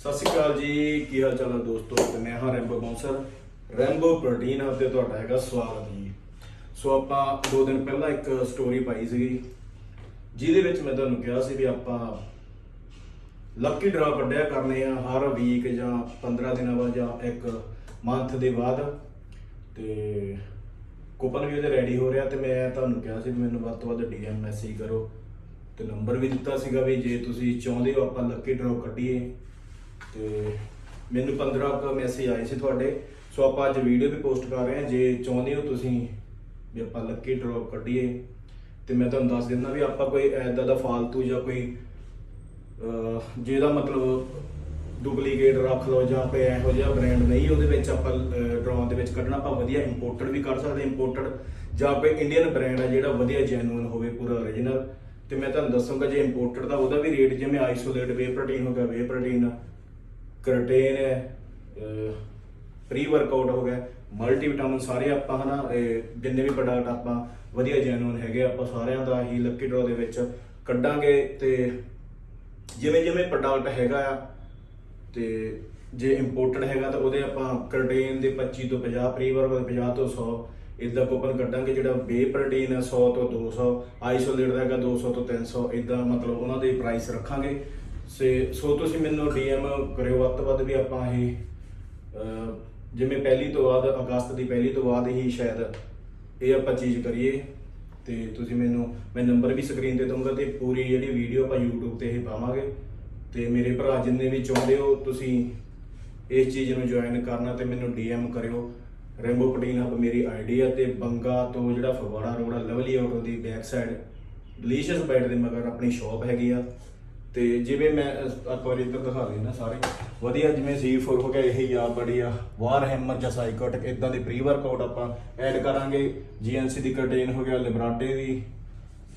ਸਤਿ ਸ਼੍ਰੀ ਅਕਾਲ ਜੀ, ਕੀ ਹਾਲ ਚਾਲ ਹੈ ਦੋਸਤੋ? ਤੇ ਮੈਂ ਹਾਂ Rambo bouncer Rambo protein hub ਤੇ ਤੁਹਾਡਾ ਹੈਗਾ ਸਵਾਗਤ ਜੀ। ਸੋ ਆਪਾਂ ਦੋ ਦਿਨ ਪਹਿਲਾਂ ਇੱਕ ਸਟੋਰੀ ਪਾਈ ਸੀਗੀ, ਜਿਹਦੇ ਵਿੱਚ ਮੈਂ ਤੁਹਾਨੂੰ ਕਿਹਾ ਸੀ ਵੀ ਆਪਾਂ ਲੱਕੀ ਡਰਾ ਕੱਢਿਆ ਕਰਨੇ ਆ ਹਰ ਵੀਕ ਜਾਂ 15 ਦਿਨਾਂ ਬਾਅਦ ਜਾਂ ਇੱਕ ਮੰਥ ਦੇ ਬਾਅਦ। ਤੇ ਕੂਪਨ ਵੀ ਉਹਦੇ ਰੈਡੀ ਹੋ ਰਿਹਾ ਤੇ ਮੈਂ ਤੁਹਾਨੂੰ ਕਿਹਾ ਸੀ ਵੀ ਮੈਨੂੰ ਵੱਧ ਤੋਂ ਵੱਧ ਡੀਐਮ ਮੈਸੇਜ ਕਰੋ। ਤੇ ਨੰਬਰ ਵੀ ਦਿੱਤਾ ਸੀਗਾ ਵੀ ਜੇ ਤੁਸੀਂ ਚਾਹੁੰਦੇ ਹੋ ਆਪਾਂ ਲੱਕੀ ਡਰਾ ਕੱਢੀਏ ਤੇ ਮੈਨੂੰ 15 ਕੁ ਮੈਸੇਜ ਆਏ ਸੀ ਤੁਹਾਡੇ। ਸੋ ਆਪਾਂ ਅੱਜ ਵੀਡੀਓ ਵੀ ਪੋਸਟ ਕਰ ਰਹੇ ਹਾਂ। ਜੇ ਚਾਹੁੰਦੇ ਹੋ ਤੁਸੀਂ ਵੀ ਆਪਾਂ ਲੱਕੀ ਡਰਾ ਕੱਢੀਏ, ਤੇ ਮੈਂ ਤੁਹਾਨੂੰ ਦੱਸ ਦਿੰਦਾ ਵੀ ਆਪਾਂ ਕੋਈ ਐਦਾਂ ਦਾ ਫਾਲਤੂ ਜਾਂ ਕੋਈ ਜਿਹਦਾ ਮਤਲਬ ਡੁਪਲੀਕੇਟ ਰੱਖ ਲਓ ਜਾਂ ਕੋਈ ਇਹੋ ਜਿਹਾ ਬ੍ਰਾਂਡ ਨਹੀਂ ਉਹਦੇ ਵਿੱਚ ਆਪਾਂ ਡਰਾਉਣ ਦੇ ਵਿੱਚ ਕੱਢਣਾ, ਆਪਾਂ ਵਧੀਆ ਇੰਪੋਰਟਡ ਵੀ ਕਰ ਸਕਦੇ ਇੰਪੋਰਟਡ ਜਾਂ ਕੋਈ ਇੰਡੀਅਨ ਬ੍ਰਾਂਡ ਆ ਜਿਹੜਾ ਵਧੀਆ ਜੈਨੂਇਨ ਹੋਵੇ, ਪੂਰਾ origignal ਤੇ ਮੈਂ ਤੁਹਾਨੂੰ ਦੱਸੂਗਾ ਜੇ ਇੰਪੋਰਟਡ ਦਾ ਉਹਦਾ ਵੀ ਰੇਟ ਜਿਵੇਂ ਆਈਸੋਲੇਟ ਵੇ ਪ੍ਰੋਟੀਨ ਹੋ ਗਿਆ ਵੇ ਪ੍ਰੋਟੀਨ ਕਰਟੇਨ ਹੈ ਪ੍ਰੀ ਵਰਕਆਊਟ ਹੋ ਗਿਆ ਮਲਟੀ ਵਿਟਾਮਿਨ ਸਾਰੇ ਆਪਾਂ ਹਨਾ, ਇਹ ਜਿੰਨੇ ਵੀ ਪ੍ਰੋਡਕਟ ਆਪਾਂ ਵਧੀਆ ਜੈਨੂਨ ਹੈਗੇ, ਆਪਾਂ ਸਾਰਿਆਂ ਦਾ ਹੀ ਲੱਕੀ ਡਰਾ ਦੇ ਵਿੱਚ ਕੱਢਾਂਗੇ ਤੇ ਜਿਵੇਂ ਜਿਵੇਂ ਪ੍ਰੋਡਕਟ ਹੈਗਾ ਆ, ਤੇ ਜੇ ਇੰਪੋਰਟਡ ਹੈਗਾ ਤਾਂ ਉਹਦੇ ਆਪਾਂ ਕਰਟੇਨ ਦੇ 25 ਤੋਂ 50 ਪ੍ਰੀ ਵਰਕ ਦੇ 50 ਤੋਂ 100 ਇਦਾਂ ਕੂਪਨ ਕੱਢਾਂਗੇ ਜਿਹੜਾ ਬੇ ਪ੍ਰੋਟੀਨ ਹੈ 100 ਤੋਂ 200 ਆਈਸੋਲੇਟ ਦਾ ਹੈਗਾ 200 ਤੋਂ 300 ਇਦਾਂ ਮਤਲਬ ਉਹਨਾਂ ਦੇ ਪ੍ਰਾਈਸ ਰੱਖਾਂਗੇ। ਸੇ ਸੋ ਤੁਸੀਂ ਮੈਨੂੰ ਡੀਐਮ ਕਰਿਓ ਵੱਧ ਤੋਂ ਵੱਧ ਵੀ ਆਪਾਂ ਇਹ ਅਹ, ਜਿਵੇਂ ਪਹਿਲੀ ਤੋਂ ਬਾਅਦ ਅਗਸਤ ਦੀ ਪਹਿਲੀ ਤੋਂ ਬਾਅਦ ਹੀ ਸ਼ਾਇਦ ਇਹ ਆਪਾਂ ਚੀਜ਼ ਕਰੀਏ। ਤੇ ਤੁਸੀਂ ਮੈਨੂੰ ਮੈਂ ਨੰਬਰ ਵੀ ਸਕਰੀਨ ਤੇ ਦਊਂਗਾ ਤੇ ਪੂਰੀ ਜਿਹੜੀ ਵੀਡੀਓ ਆਪਾਂ YouTube ਤੇ ਇਹ ਪਾਵਾਂਗੇ। ਤੇ ਮੇਰੇ ਭਰਾ ਜਿੰਨੇ ਵੀ ਚਾਹੁੰਦੇ ਹੋ ਤੁਸੀਂ ਇਸ ਚੀਜ਼ ਨੂੰ ਜੁਆਇਨ ਕਰਨਾ ਤੇ ਮੈਨੂੰ DM ਕਰਿਓ। ਰੈਂਬੋ ਪ੍ਰੋਟੀਨ ਹਬ ਮੇਰੀ ਆਈਡੀ ਹੈ ਤੇ ਬੰਗਾ ਤੋਂ ਜਿਹੜਾ ਫਗਵਾੜਾ ਰੋਡ ਆ ਲਵਲੀ ਆਟੋ ਦੀ ਬੈਕ ਸਾਈਡ ਡਿਲੀਸ਼ੀਅਸ ਬਾਈਟ ਦੇ ਮਗਰ ਆਪਣੀ ਸ਼ਾਪ ਹੈਗੀ ਆ। ਤੇ ਜਿਵੇਂ ਮੈਂ ਇੱਕ ਵਾਰੀ ਇੱਧਰ ਦਿਖਾ ਦੇਣਾ ਸਾਰੇ, ਵਧੀਆ ਜਿਵੇਂ C4 ਹੋ ਗਿਆ, ਇਹ ਯਾਰ ਬੜੀ ਆ। ਵਾਰ ਹੈਮਰ ਜਾਂ ਸਾਈਕੋਟਿਕ ਇਦਾਂ ਦੇ ਪ੍ਰੀ ਵਰਕਆਊਟ ਆਪਾਂ ਐਡ ਕਰਾਂਗੇ। GNC ਦੀ ਕੰਟੇਨ ਹੋ ਗਿਆ ਲਿਬਰਾਟੇ ਦੀ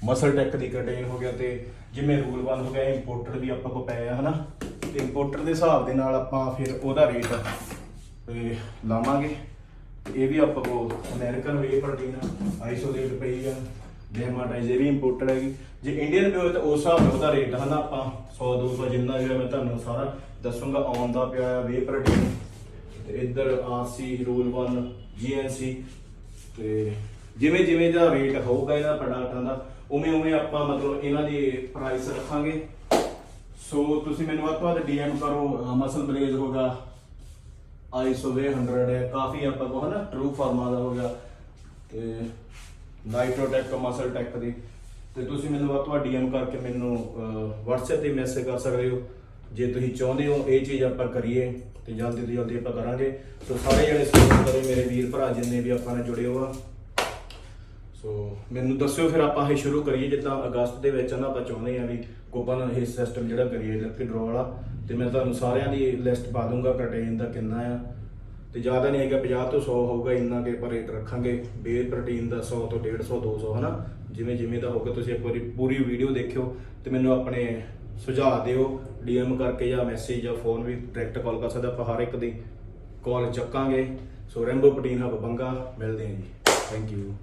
ਮਸਲ ਟੈਕ ਦੀ ਕੰਟੇਨ ਹੋ ਗਿਆ ਤੇ ਜਿਵੇਂ ਰੂਲ 1 ਹੋ ਗਿਆ ਇੰਪੋਰਟਡ ਵੀ ਆਪਾਂ ਕੋ ਪਏ ਆ, ਹਨਾ? ਤੇ ਇੰਪੋਰਟਡ ਦੇ ਹਿਸਾਬ ਦੇ ਨਾਲ ਆਪਾਂ ਫਿਰ ਉਹਦਾ ਰੇਟ ਤੇ ਲਾਵਾਂਗੇ। ਇਹ ਵੀ ਆਪਾਂ ਕੋ ਅਮਰੀਕਨ ਵੇ ਪ੍ਰੋਟੀਨ ਆਈਸੋਲੇਟ ਪਈ ਆ। ਡੈਮਾਟਾਈਜ਼ ਇਹ ਵੀ ਇੰਪੋਰਟਡ ਹੈਗੀ। ਜੇ ਇੰਡੀਅਨ ਵੀ ਹੋਵੇ ਤਾਂ ਉਸ ਹਿਸਾਬ ਨਾਲ ਉਹਦਾ ਰੇਟ ਹਨਾ ਆਪਾਂ 100 200 ਜਿੰਨਾ ਵੀ ਆ ਮੈਂ ਤੁਹਾਨੂੰ ਸਾਰਾ ਦੱਸੂਗਾ ਆਉਂਦਾ ਪਿਆ ਆ ਵੇ ਪ੍ਰੋਟੀਨ ਤੇ ਇੱਧਰ ਆਰਸੀ ਰੂਲ 1 ਜੀਐਨਸੀ ਤੇ ਜਿਵੇਂ ਜਿਵੇਂ ਦਾ ਰੇਟ ਹੋਊਗਾ ਇਹਨਾਂ ਪ੍ਰੋਡਕਟਾਂ ਦਾ, ਉਵੇਂ ਉਵੇਂ ਆਪਾਂ ਮਤਲਬ ਇਹਨਾਂ ਦੀ ਪ੍ਰਾਈਸ ਰੱਖਾਂਗੇ। ਸੋ ਤੁਸੀਂ ਮੈਨੂੰ ਵੱਧ ਤੋਂ ਵੱਧ ਡੀਐਮ ਕਰੋ ਮਸਲ ਬਲੇਜ ਹੋਗਾ ਆਈਸੋ ਵੇ 100 ਹੈ, ਕਾਫੀ ਆਪਾਂ ਕੋ ਹਨਾ ਟਰੂ ਫਾਰਮਾ ਦਾ ਹੋਗਾ ਤੇ ਨਾਈਟ੍ਰੋਟੈਕ ਮਸਲ ਟੈਕ ਦੀ। ਤੇ ਤੁਸੀਂ ਮੈਨੂੰ ਵੱਧ ਤੋਂ ਵੱਧ ਡੀਐਮ ਕਰਕੇ ਮੈਨੂੰ ਅਹ, WhatsApp ਤੇ ਮੈਸੇਜ ਕਰ ਸਕਦੇ ਹੋ। ਜੇ ਤੁਸੀਂ ਚਾਹੁੰਦੇ ਹੋ ਇਹ ਚੀਜ਼ ਆਪਾਂ ਕਰੀਏ ਤੇ ਜਲਦੀ ਤੋਂ ਜਲਦੀ ਆਪਾਂ ਕਰਾਂਗੇ। ਸੋ ਸਾਰੇ ਜਣੇ ਸਪੋਰਟ ਕਰੋ ਮੇਰੇ ਵੀਰ ਭਰਾ ਜਿੰਨੇ ਵੀ ਆਪਾਂ ਨਾਲ ਜੁੜੇ ਹੋ ਆ। ਸੋ ਮੈਨੂੰ ਦੱਸਿਓ ਫਿਰ ਆਪਾਂ ਇਹ ਸ਼ੁਰੂ ਕਰੀਏ ਜਿੱਦਾਂ ਅਗਸਤ ਦੇ ਵਿੱਚ ਨਾ ਆਪਾਂ ਚਾਹੁੰਦੇ ਆ ਵੀ ਕੋਪਨ ਇਹ ਸਿਸਟਮ ਜਿਹੜਾ ਕਰੀਏ ਲੱਕੀ ਡਰਾ ਵਾਲਾ। ਤੇ ਮੈਂ ਤੁਹਾਨੂੰ ਸਾਰਿਆਂ ਦੀ ਲਿਸਟ ਪਾ ਦੂੰਗਾ ਕੰਟੇਨ ਦਾ ਕਿੰਨਾ ਆ। ਤੇ ਜ਼ਿਆਦਾ ਨਹੀਂ ਹੈਗਾ 50 ਤੋਂ 100 ਹੋਊਗਾ ਇੰਨਾ ਕੇ ਪਰ ਰੇਟ ਰੱਖਾਂਗੇ। ਬੇ ਪ੍ਰੋਟੀਨ ਦਾ 100 ਤੋਂ 150 200 ਹਨਾ? ਜਿਵੇਂ ਜਿਵੇਂ ਦਾ ਹੋਊਗਾ, ਤੁਸੀਂ ਇੱਕ ਵਾਰੀ ਪੂਰੀ ਵੀਡੀਓ ਦੇਖਿਓ ਤੇ ਮੈਨੂੰ ਆਪਣੇ ਸੁਝਾਅ ਦਿਓ ਡੀਐਮ ਕਰਕੇ ਜਾਂ ਮੈਸੇਜ ਜਾਂ ਫੋਨ ਵੀ ਡਾਇਰੈਕਟ ਕਾਲ ਕਰ ਸਕਦੇ, ਆਪਾਂ ਹਰ ਇੱਕ ਦੀ call ਚੱਕਾਂਗੇ। So Rambo protein hub Banga, ਮਿਲਦੇ ਹਾਂ ਜੀ। Thank you